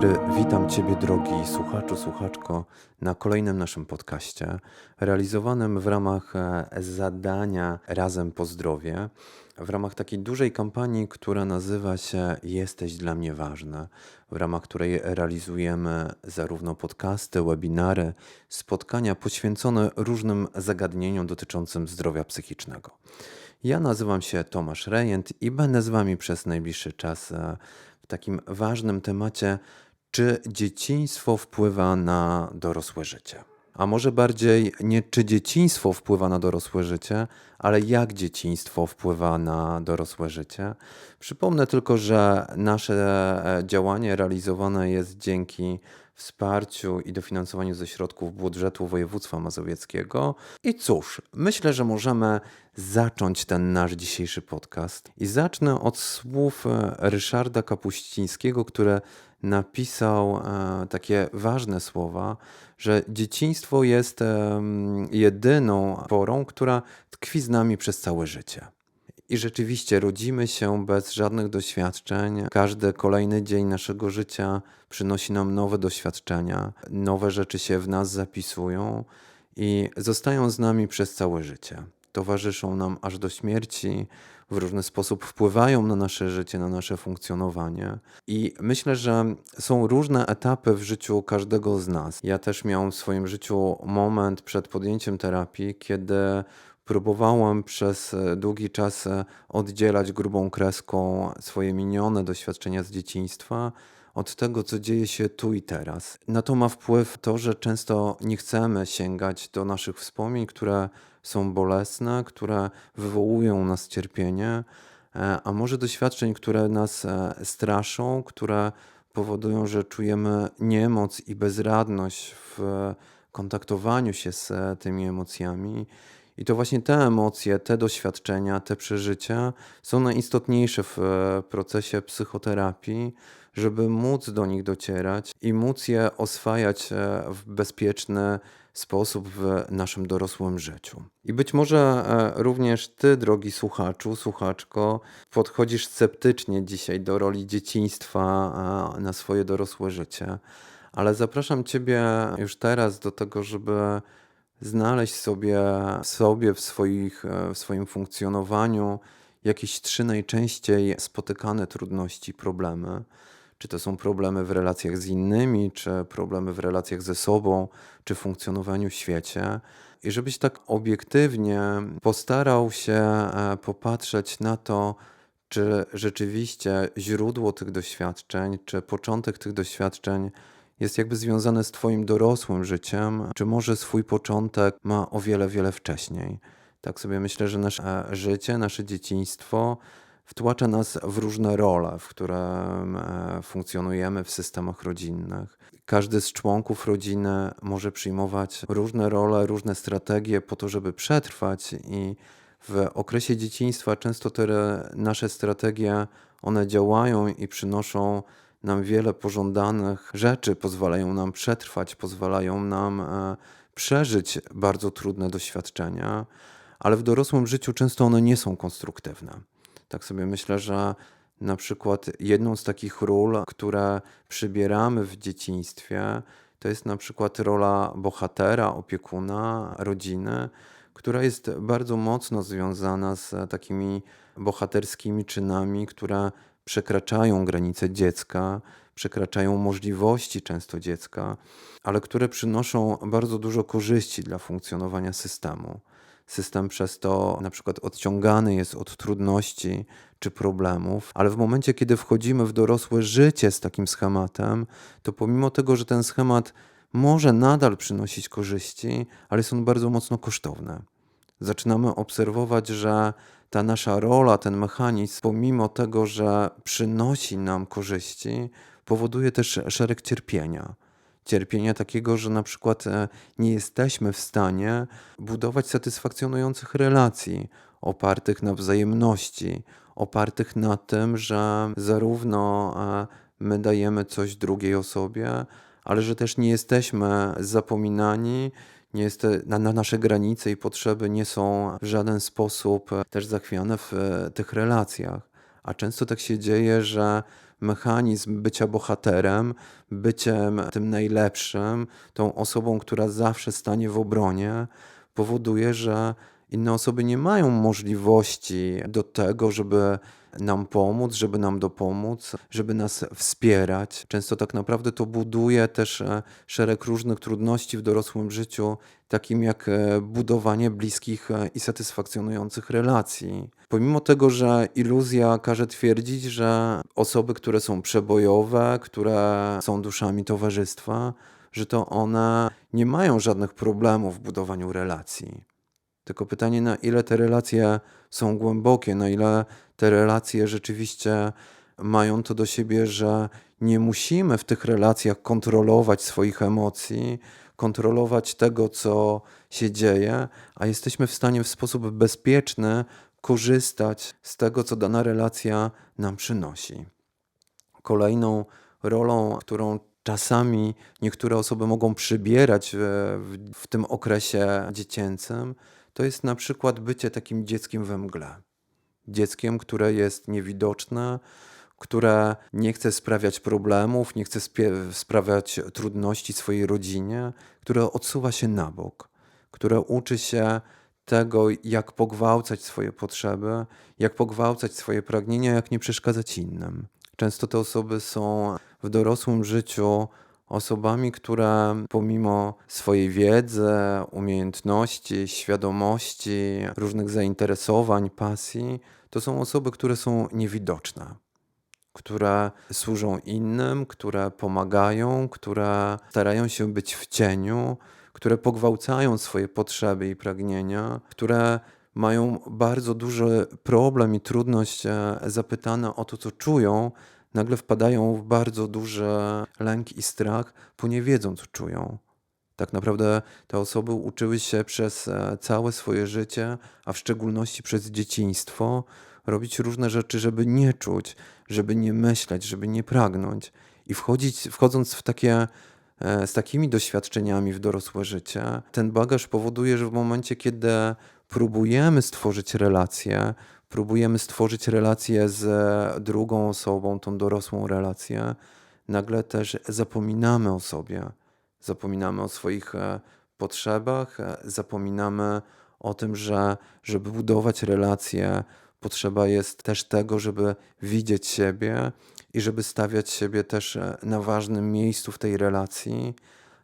dobry, witam Ciebie drogi słuchaczu, słuchaczko na kolejnym naszym podcaście realizowanym w ramach e, zadania Razem po zdrowie, w ramach takiej dużej kampanii, która nazywa się Jesteś dla mnie ważna, w ramach której realizujemy zarówno podcasty, webinary, spotkania poświęcone różnym zagadnieniom dotyczącym zdrowia psychicznego. Ja nazywam się Tomasz Rejent i będę z Wami przez najbliższy czas e, w takim ważnym temacie, czy dzieciństwo wpływa na dorosłe życie. A może bardziej nie czy dzieciństwo wpływa na dorosłe życie, ale jak dzieciństwo wpływa na dorosłe życie. Przypomnę tylko, że nasze e, działanie realizowane jest dzięki wsparciu i dofinansowaniu ze środków budżetu województwa mazowieckiego. I cóż, myślę, że możemy zacząć ten nasz dzisiejszy podcast. I zacznę od słów e, Ryszarda Kapuścińskiego, które napisał e, takie ważne słowa, że dzieciństwo jest jedyną porą, która tkwi z nami przez całe życie. I rzeczywiście rodzimy się bez żadnych doświadczeń. Każdy kolejny dzień naszego życia przynosi nam nowe doświadczenia, nowe rzeczy się w nas zapisują i zostają z nami przez całe życie. Towarzyszą nam aż do śmierci, w różny sposób wpływają na nasze życie, na nasze funkcjonowanie. I myślę, że są różne etapy w życiu każdego z nas. Ja też miałem w swoim życiu moment przed podjęciem terapii, kiedy próbowałem przez długi czas oddzielać grubą kreską swoje minione doświadczenia z dzieciństwa od tego, co dzieje się tu i teraz. Na to ma wpływ to, że często nie chcemy sięgać do naszych wspomnień, które są bolesne, które wywołują u nas cierpienie, e, a może doświadczeń, które nas e, straszą, które powodują, że czujemy niemoc i bezradność w kontaktowaniu się z e, tymi emocjami. I to właśnie te emocje, te doświadczenia, te przeżycia są najistotniejsze w procesie psychoterapii, żeby móc do nich docierać i móc je oswajać w bezpieczny sposób w naszym dorosłym życiu. I być może e, również Ty, drogi słuchaczu, słuchaczko, podchodzisz sceptycznie dzisiaj do roli dzieciństwa e, na swoje dorosłe życie, ale zapraszam Ciebie już teraz do tego, żeby znaleźć sobie, sobie w, swoich, e, w swoim funkcjonowaniu jakieś trzy najczęściej spotykane trudności, problemy czy to są problemy w relacjach z innymi, czy problemy w relacjach ze sobą, czy funkcjonowaniu w świecie. I żebyś tak obiektywnie postarał się e, popatrzeć na to, czy rzeczywiście źródło tych doświadczeń, czy początek tych doświadczeń jest jakby związane z Twoim dorosłym życiem, czy może swój początek ma o wiele, wiele wcześniej. Tak sobie myślę, że nasze życie, nasze dzieciństwo wtłacza nas w różne role, w które e, funkcjonujemy w systemach rodzinnych. Każdy z członków rodziny może przyjmować różne role, różne strategie po to, żeby przetrwać i w okresie dzieciństwa często te nasze strategie one działają i przynoszą nam wiele pożądanych rzeczy, pozwalają nam przetrwać, pozwalają nam e, przeżyć bardzo trudne doświadczenia, ale w dorosłym życiu często one nie są konstruktywne. Tak sobie myślę, że na przykład jedną z takich ról, które przybieramy w dzieciństwie, to jest na przykład rola bohatera, opiekuna, rodziny, która jest bardzo mocno związana z takimi bohaterskimi czynami, które przekraczają granice dziecka, przekraczają możliwości często dziecka, ale które przynoszą bardzo dużo korzyści dla funkcjonowania systemu. System przez to na przykład odciągany jest od trudności czy problemów, ale w momencie, kiedy wchodzimy w dorosłe życie z takim schematem, to pomimo tego, że ten schemat może nadal przynosić korzyści, ale jest on bardzo mocno kosztowny. Zaczynamy obserwować, że ta nasza rola, ten mechanizm, pomimo tego, że przynosi nam korzyści, powoduje też szereg cierpienia. Cierpienia takiego, że na przykład e, nie jesteśmy w stanie budować satysfakcjonujących relacji opartych na wzajemności, opartych na tym, że zarówno e, my dajemy coś drugiej osobie, ale że też nie jesteśmy zapominani, nie jest, na, na, nasze granice i potrzeby nie są w żaden sposób też zachwiane w e, tych relacjach. A często tak się dzieje, że mechanizm bycia bohaterem, byciem tym najlepszym, tą osobą, która zawsze stanie w obronie, powoduje, że inne osoby nie mają możliwości do tego, żeby nam pomóc, żeby nam dopomóc, żeby nas wspierać. Często tak naprawdę to buduje też e, szereg różnych trudności w dorosłym życiu, takim jak e, budowanie bliskich e, i satysfakcjonujących relacji. Pomimo tego, że iluzja każe twierdzić, że osoby, które są przebojowe, które są duszami towarzystwa, że to one nie mają żadnych problemów w budowaniu relacji. Tylko pytanie, na ile te relacje są głębokie, na ile te relacje rzeczywiście mają to do siebie, że nie musimy w tych relacjach kontrolować swoich emocji, kontrolować tego, co się dzieje, a jesteśmy w stanie w sposób bezpieczny korzystać z tego, co dana relacja nam przynosi. Kolejną rolą, którą czasami niektóre osoby mogą przybierać w, w, w tym okresie dziecięcym, to jest na przykład bycie takim dzieckiem we mgle. Dzieckiem, które jest niewidoczne, które nie chce sprawiać problemów, nie chce sprawiać trudności swojej rodzinie, które odsuwa się na bok, które uczy się tego, jak pogwałcać swoje potrzeby, jak pogwałcać swoje pragnienia, jak nie przeszkadzać innym. Często te osoby są w dorosłym życiu osobami, które pomimo swojej wiedzy, umiejętności, świadomości, różnych zainteresowań, pasji, to są osoby, które są niewidoczne, które służą innym, które pomagają, które starają się być w cieniu, które pogwałcają swoje potrzeby i pragnienia, które mają bardzo duży problem i trudność e, zapytane o to, co czują, nagle wpadają w bardzo duży lęk i strach, bo nie wiedzą, co czują. Tak naprawdę te osoby uczyły się przez e, całe swoje życie, a w szczególności przez dzieciństwo, robić różne rzeczy, żeby nie czuć, żeby nie myśleć, żeby nie pragnąć. I wchodzić, wchodząc w takie, e, z takimi doświadczeniami w dorosłe życie, ten bagaż powoduje, że w momencie, kiedy próbujemy stworzyć relacje, próbujemy stworzyć relację z drugą osobą, tą dorosłą relację, nagle też zapominamy o sobie, zapominamy o swoich e, potrzebach, e, zapominamy o tym, że żeby budować relacje, potrzeba jest też tego, żeby widzieć siebie i żeby stawiać siebie też e, na ważnym miejscu w tej relacji,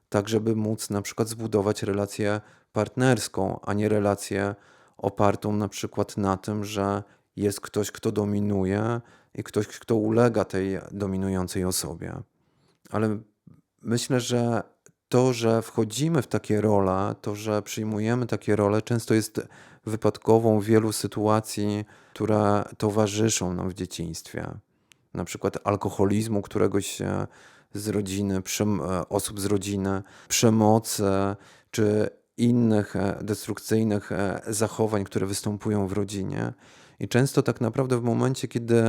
tak żeby móc na przykład zbudować relację partnerską, a nie relację opartą na przykład na tym, że jest ktoś, kto dominuje i ktoś, kto ulega tej dominującej osobie. Ale myślę, że to, że wchodzimy w takie role, to, że przyjmujemy takie role, często jest wypadkową wielu sytuacji, które towarzyszą nam w dzieciństwie. Na przykład alkoholizmu któregoś z rodziny, osób z rodziny, przemocy czy innych e, destrukcyjnych e, zachowań, które występują w rodzinie. I często tak naprawdę w momencie, kiedy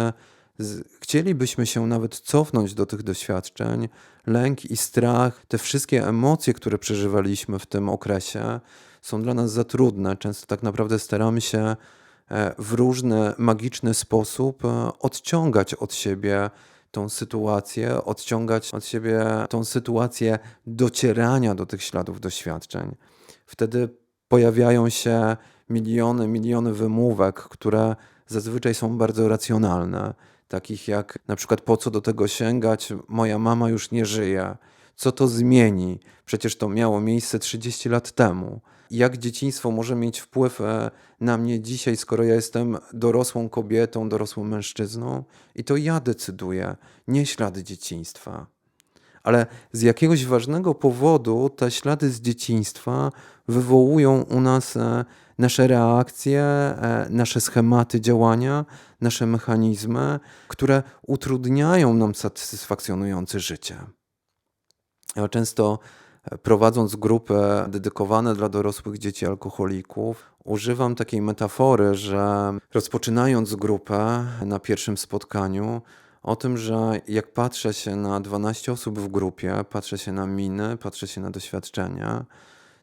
chcielibyśmy się nawet cofnąć do tych doświadczeń, lęk i strach, te wszystkie emocje, które przeżywaliśmy w tym okresie, są dla nas za trudne. Często tak naprawdę staramy się e, w różny magiczny sposób odciągać od siebie tą sytuację, odciągać od siebie tą sytuację docierania do tych śladów doświadczeń. Wtedy pojawiają się miliony, miliony wymówek, które zazwyczaj są bardzo racjonalne, takich jak na przykład po co do tego sięgać, moja mama już nie żyje, co to zmieni, przecież to miało miejsce 30 lat temu. Jak dzieciństwo może mieć wpływ e, na mnie dzisiaj, skoro ja jestem dorosłą kobietą, dorosłym mężczyzną? I to ja decyduję, nie ślady dzieciństwa ale z jakiegoś ważnego powodu te ślady z dzieciństwa wywołują u nas e, nasze reakcje, e, nasze schematy działania, nasze mechanizmy, które utrudniają nam satysfakcjonujące życie. Ja często e, prowadząc grupy dedykowane dla dorosłych dzieci alkoholików, używam takiej metafory, że rozpoczynając grupę na pierwszym spotkaniu, o tym, że jak patrzę się na 12 osób w grupie, patrzę się na miny, patrzę się na doświadczenia,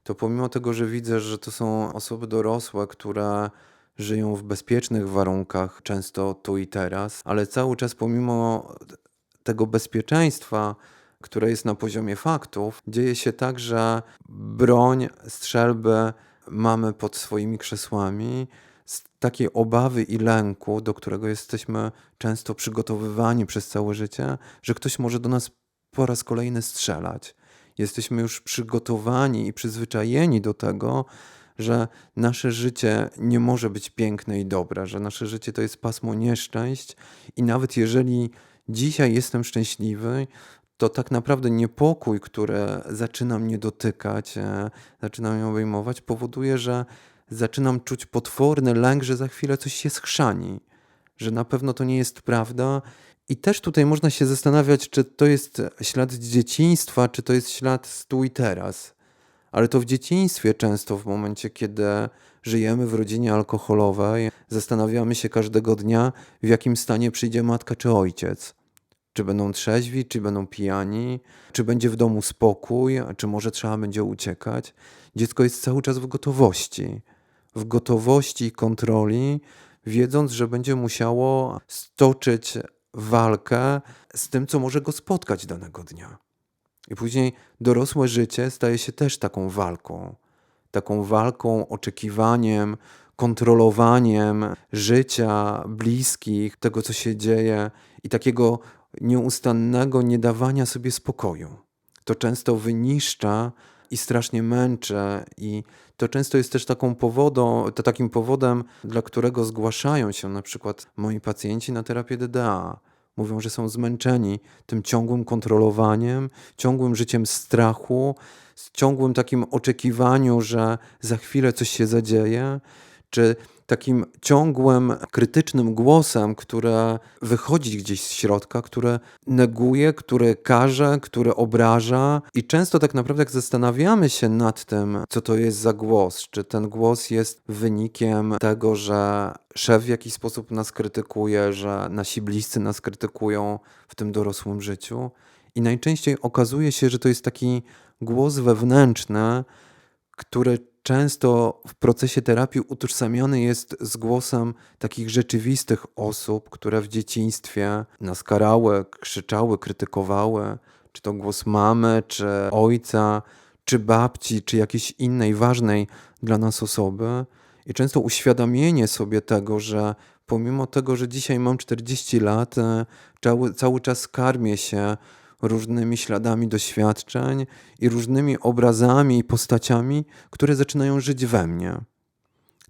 to pomimo tego, że widzę, że to są osoby dorosłe, które żyją w bezpiecznych warunkach, często tu i teraz, ale cały czas pomimo tego bezpieczeństwa, które jest na poziomie faktów, dzieje się tak, że broń, strzelby mamy pod swoimi krzesłami z takiej obawy i lęku, do którego jesteśmy często przygotowywani przez całe życie, że ktoś może do nas po raz kolejny strzelać. Jesteśmy już przygotowani i przyzwyczajeni do tego, że nasze życie nie może być piękne i dobre, że nasze życie to jest pasmo nieszczęść i nawet jeżeli dzisiaj jestem szczęśliwy, to tak naprawdę niepokój, który zaczyna mnie dotykać, e, zaczyna mnie obejmować, powoduje, że zaczynam czuć potworny lęk, że za chwilę coś się schrzani, że na pewno to nie jest prawda. I też tutaj można się zastanawiać, czy to jest ślad dzieciństwa, czy to jest ślad z tu i teraz. Ale to w dzieciństwie często, w momencie, kiedy żyjemy w rodzinie alkoholowej, zastanawiamy się każdego dnia, w jakim stanie przyjdzie matka czy ojciec. Czy będą trzeźwi, czy będą pijani, czy będzie w domu spokój, czy może trzeba będzie uciekać. Dziecko jest cały czas w gotowości. W gotowości kontroli, wiedząc, że będzie musiało stoczyć walkę z tym, co może go spotkać danego dnia. I później dorosłe życie staje się też taką walką. Taką walką, oczekiwaniem, kontrolowaniem życia bliskich, tego, co się dzieje i takiego nieustannego niedawania sobie spokoju. To często wyniszcza i strasznie męczy i to często jest też taką powodą, to takim powodem, dla którego zgłaszają się na przykład moi pacjenci na terapię DDA. Mówią, że są zmęczeni tym ciągłym kontrolowaniem, ciągłym życiem strachu, ciągłym takim oczekiwaniu, że za chwilę coś się zadzieje, czy takim ciągłym, krytycznym głosem, które wychodzi gdzieś z środka, które neguje, które karze, które obraża. I często tak naprawdę, jak zastanawiamy się nad tym, co to jest za głos, czy ten głos jest wynikiem tego, że szef w jakiś sposób nas krytykuje, że nasi bliscy nas krytykują w tym dorosłym życiu. I najczęściej okazuje się, że to jest taki głos wewnętrzny, który często w procesie terapii utożsamiany jest z głosem takich rzeczywistych osób, które w dzieciństwie nas karały, krzyczały, krytykowały, czy to głos mamy, czy ojca, czy babci, czy jakiejś innej ważnej dla nas osoby. I często uświadomienie sobie tego, że pomimo tego, że dzisiaj mam 40 lat, e, cały, cały czas karmię się różnymi śladami doświadczeń i różnymi obrazami i postaciami, które zaczynają żyć we mnie.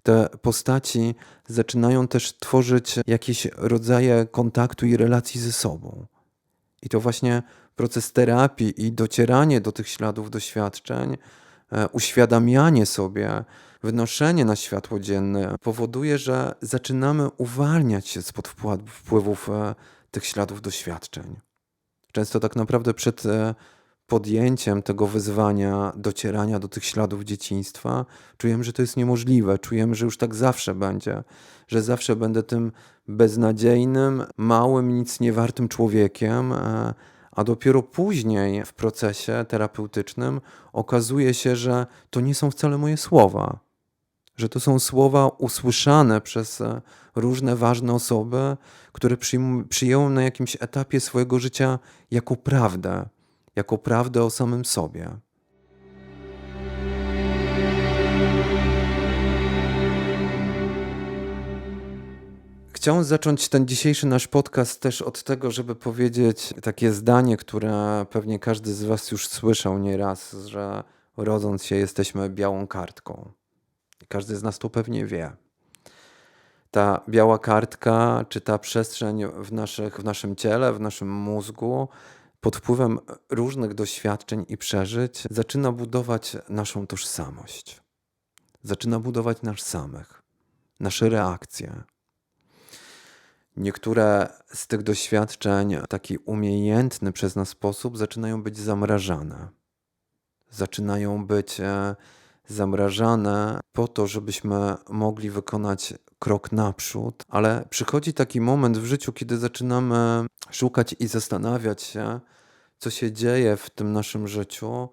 Te postaci zaczynają też tworzyć jakieś rodzaje kontaktu i relacji ze sobą. I to właśnie proces terapii i docieranie do tych śladów doświadczeń, e, uświadamianie sobie, wynoszenie na światło dzienne powoduje, że zaczynamy uwalniać się spod wpływów e, tych śladów doświadczeń. Często tak naprawdę przed e, podjęciem tego wyzwania docierania do tych śladów dzieciństwa, czujemy, że to jest niemożliwe, czujemy, że już tak zawsze będzie, że zawsze będę tym beznadziejnym, małym, nic niewartym człowiekiem, e, a dopiero później w procesie terapeutycznym okazuje się, że to nie są wcale moje słowa, że to są słowa usłyszane przez e, różne ważne osoby, które przyjęły na jakimś etapie swojego życia jako prawdę, jako prawdę o samym sobie. Chciałem zacząć ten dzisiejszy nasz podcast też od tego, żeby powiedzieć takie zdanie, które pewnie każdy z Was już słyszał nieraz, że rodząc się jesteśmy białą kartką. Każdy z nas to pewnie wie. Ta biała kartka, czy ta przestrzeń w, naszych, w naszym ciele, w naszym mózgu, pod wpływem różnych doświadczeń i przeżyć, zaczyna budować naszą tożsamość. Zaczyna budować nas samych, nasze reakcje. Niektóre z tych doświadczeń w taki umiejętny przez nas sposób zaczynają być zamrażane. Zaczynają być e, zamrażane po to, żebyśmy mogli wykonać krok naprzód, ale przychodzi taki moment w życiu, kiedy zaczynamy szukać i zastanawiać się, co się dzieje w tym naszym życiu,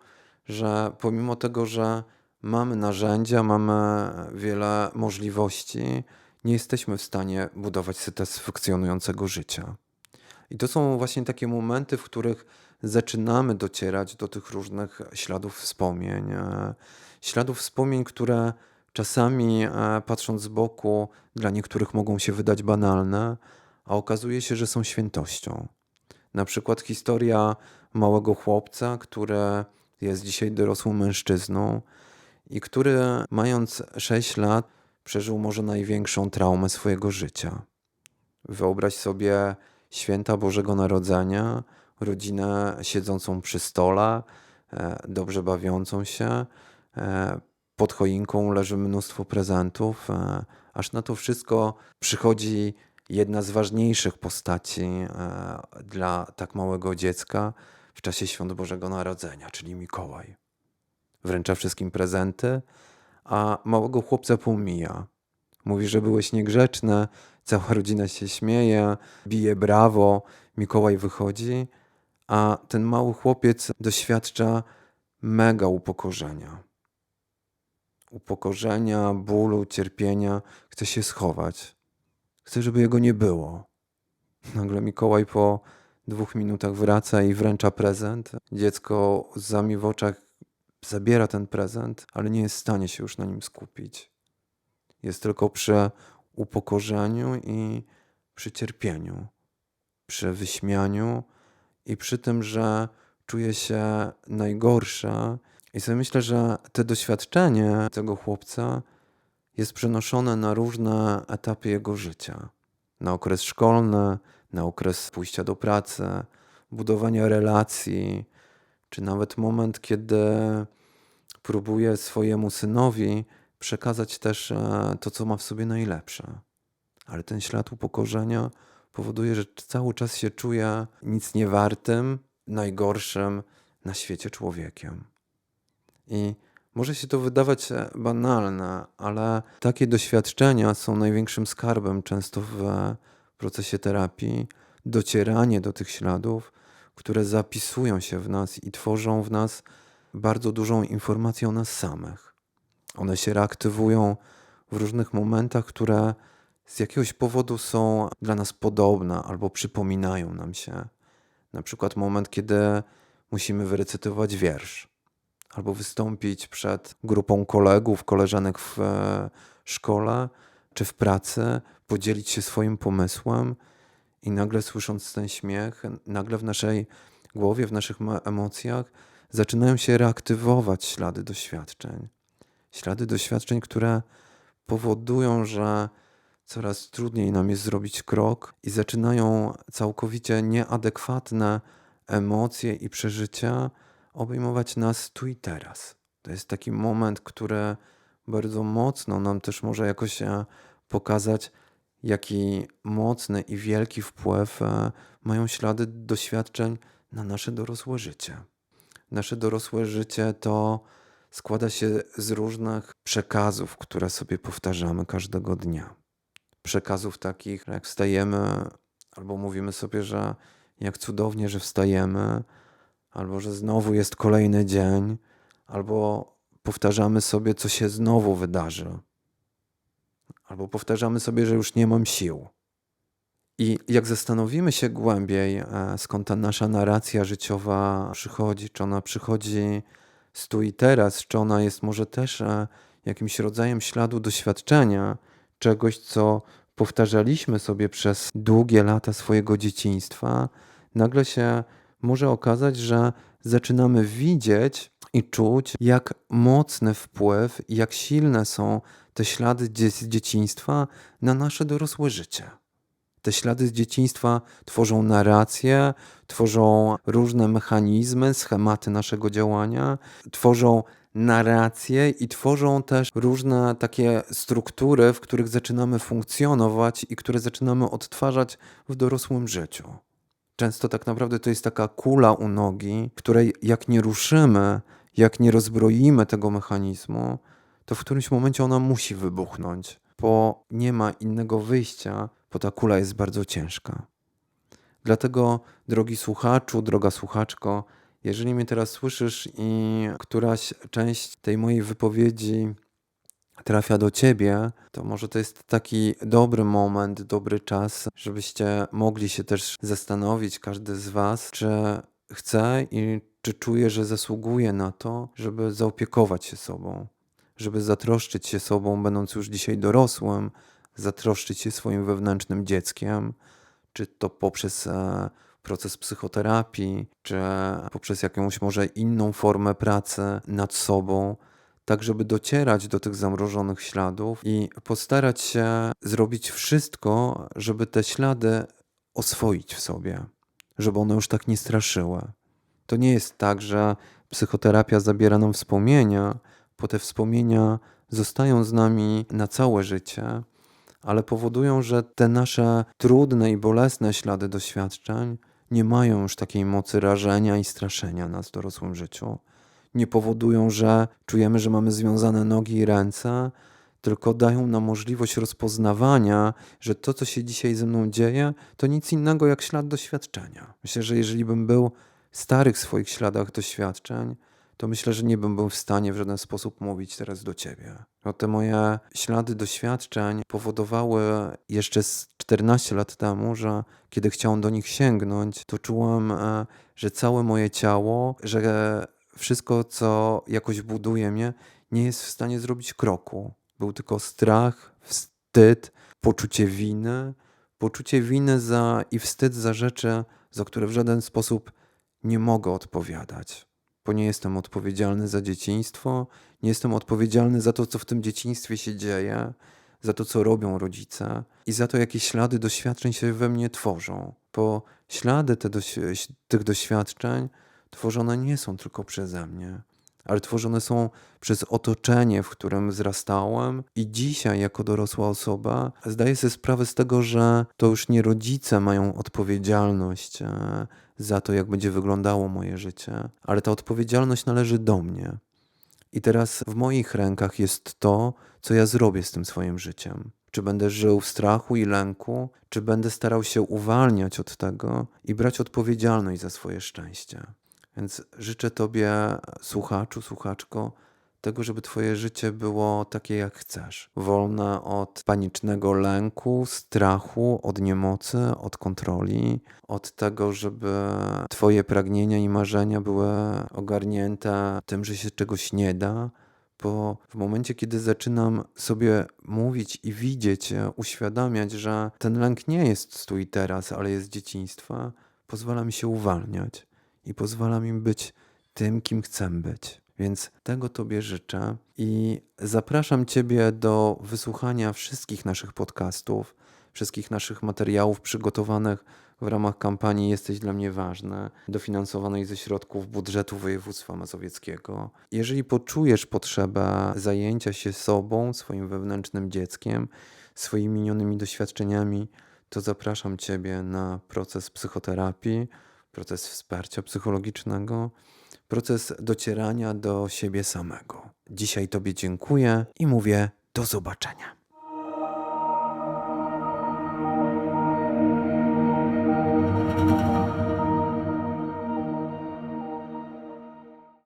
że pomimo tego, że mamy narzędzia, mamy wiele możliwości, nie jesteśmy w stanie budować satysfakcjonującego życia. I to są właśnie takie momenty, w których zaczynamy docierać do tych różnych śladów wspomnień. Śladów wspomnień, które czasami, e, patrząc z boku, dla niektórych mogą się wydać banalne, a okazuje się, że są świętością. Na przykład historia małego chłopca, który jest dzisiaj dorosłym mężczyzną i który, mając 6 lat, przeżył może największą traumę swojego życia. Wyobraź sobie święta Bożego Narodzenia, rodzinę siedzącą przy stole, e, dobrze bawiącą się. E, Pod choinką leży mnóstwo prezentów. e, Aż na to wszystko przychodzi jedna z ważniejszych postaci e, dla tak małego dziecka w czasie świąt Bożego Narodzenia, czyli Mikołaj. Wręcza wszystkim prezenty, a małego chłopca pomija. Mówi, że byłeś niegrzeczny, cała rodzina się śmieje, bije brawo, Mikołaj wychodzi, a ten mały chłopiec doświadcza mega upokorzenia. Upokorzenia, bólu, cierpienia, chce się schować. Chce, żeby jego nie było. Nagle Mikołaj po dwóch minutach wraca i wręcza prezent. Dziecko z łzami w oczach zabiera ten prezent, ale nie jest w stanie się już na nim skupić. Jest tylko przy upokorzeniu i przy cierpieniu, przy wyśmianiu i przy tym, że czuje się najgorsze. I sobie myślę, że to doświadczenie tego chłopca jest przenoszone na różne etapy jego życia. Na okres szkolny, na okres pójścia do pracy, budowania relacji, czy nawet moment, kiedy próbuje swojemu synowi przekazać też e, to, co ma w sobie najlepsze. Ale ten ślad upokorzenia powoduje, że cały czas się czuje nic niewartym, najgorszym na świecie człowiekiem. I może się to wydawać e, banalne, ale takie doświadczenia są największym skarbem często w e, procesie terapii. Docieranie do tych śladów, które zapisują się w nas i tworzą w nas bardzo dużą informację o nas samych. One się reaktywują w różnych momentach, które z jakiegoś powodu są dla nas podobne albo przypominają nam się. Na przykład moment, kiedy musimy wyrecytować wiersz albo wystąpić przed grupą kolegów, koleżanek w e, szkole czy w pracy, podzielić się swoim pomysłem i nagle słysząc ten śmiech, nagle w naszej głowie, w naszych emocjach zaczynają się reaktywować ślady doświadczeń. Ślady doświadczeń, które powodują, że coraz trudniej nam jest zrobić krok i zaczynają całkowicie nieadekwatne emocje i przeżycia obejmować nas tu i teraz. To jest taki moment, który bardzo mocno nam też może jakoś e, pokazać, jaki mocny i wielki wpływ e, mają ślady doświadczeń na nasze dorosłe życie. Nasze dorosłe życie to składa się z różnych przekazów, które sobie powtarzamy każdego dnia. Przekazów takich, jak wstajemy, albo mówimy sobie, że jak cudownie, że wstajemy, albo że znowu jest kolejny dzień, albo powtarzamy sobie, co się znowu wydarzy, albo powtarzamy sobie, że już nie mam sił. I jak zastanowimy się głębiej, e, skąd ta nasza narracja życiowa przychodzi, czy ona przychodzi z tu i teraz, czy ona jest może też e, jakimś rodzajem śladu doświadczenia, czegoś, co powtarzaliśmy sobie przez długie lata swojego dzieciństwa, nagle się może okazać, że zaczynamy widzieć i czuć, jak mocny wpływ, jak silne są te ślady z dzieciństwa na nasze dorosłe życie. Te ślady z dzieciństwa tworzą narracje, tworzą różne mechanizmy, schematy naszego działania, tworzą narracje i tworzą też różne takie struktury, w których zaczynamy funkcjonować i które zaczynamy odtwarzać w dorosłym życiu. Często tak naprawdę to jest taka kula u nogi, której jak nie ruszymy, jak nie rozbroimy tego mechanizmu, to w którymś momencie ona musi wybuchnąć, bo nie ma innego wyjścia, bo ta kula jest bardzo ciężka. Dlatego, drogi słuchaczu, droga słuchaczko, jeżeli mnie teraz słyszysz i któraś część tej mojej wypowiedzi trafia do ciebie, to może to jest taki dobry moment, dobry czas, żebyście mogli się też zastanowić, każdy z Was, czy chce i czy czuje, że zasługuje na to, żeby zaopiekować się sobą, żeby zatroszczyć się sobą, będąc już dzisiaj dorosłym, zatroszczyć się swoim wewnętrznym dzieckiem, czy to poprzez e, proces psychoterapii, czy poprzez jakąś może inną formę pracy nad sobą, tak żeby docierać do tych zamrożonych śladów i postarać się zrobić wszystko, żeby te ślady oswoić w sobie, żeby one już tak nie straszyły. To nie jest tak, że psychoterapia zabiera nam wspomnienia, bo te wspomnienia zostają z nami na całe życie, ale powodują, że te nasze trudne i bolesne ślady doświadczeń nie mają już takiej mocy rażenia i straszenia nas w dorosłym życiu. Nie powodują, że czujemy, że mamy związane nogi i ręce, tylko dają nam możliwość rozpoznawania, że to, co się dzisiaj ze mną dzieje, to nic innego jak ślad doświadczenia. Myślę, że jeżeli bym był w starych swoich śladach doświadczeń, to myślę, że nie bym był w stanie w żaden sposób mówić teraz do ciebie. No te moje ślady doświadczeń powodowały jeszcze z 14 lat temu, że kiedy chciałem do nich sięgnąć, to czułem, e, że całe moje ciało, że wszystko, co jakoś buduje mnie, nie jest w stanie zrobić kroku. Był tylko strach, wstyd, poczucie winy, poczucie winy za i wstyd za rzeczy, za które w żaden sposób nie mogę odpowiadać bo nie jestem odpowiedzialny za dzieciństwo, nie jestem odpowiedzialny za to, co w tym dzieciństwie się dzieje, za to, co robią rodzice i za to, jakie ślady doświadczeń się we mnie tworzą. Bo ślady te doś- tych doświadczeń tworzone nie są tylko przeze mnie, ale tworzone są przez otoczenie, w którym wzrastałem i dzisiaj, jako dorosła osoba, zdaję sobie sprawę z tego, że to już nie rodzice mają odpowiedzialność e, za to, jak będzie wyglądało moje życie, ale ta odpowiedzialność należy do mnie. I teraz w moich rękach jest to, co ja zrobię z tym swoim życiem. Czy będę żył w strachu i lęku, czy będę starał się uwalniać od tego i brać odpowiedzialność za swoje szczęście. Więc życzę Tobie, słuchaczu, słuchaczko, tego, żeby Twoje życie było takie, jak chcesz. Wolne od panicznego lęku, strachu, od niemocy, od kontroli, od tego, żeby Twoje pragnienia i marzenia były ogarnięte tym, że się czegoś nie da. Bo w momencie, kiedy zaczynam sobie mówić i widzieć, uświadamiać, że ten lęk nie jest tu i teraz, ale jest dzieciństwa, pozwala mi się uwalniać i pozwala mi być tym, kim chcę być. Więc tego Tobie życzę i zapraszam Ciebie do wysłuchania wszystkich naszych podcastów, wszystkich naszych materiałów przygotowanych w ramach kampanii Jesteś dla mnie ważny, dofinansowanej ze środków budżetu województwa mazowieckiego. Jeżeli poczujesz potrzebę zajęcia się sobą, swoim wewnętrznym dzieckiem, swoimi minionymi doświadczeniami, to zapraszam Ciebie na proces psychoterapii, proces wsparcia psychologicznego, proces docierania do siebie samego. Dzisiaj Tobie dziękuję i mówię do zobaczenia.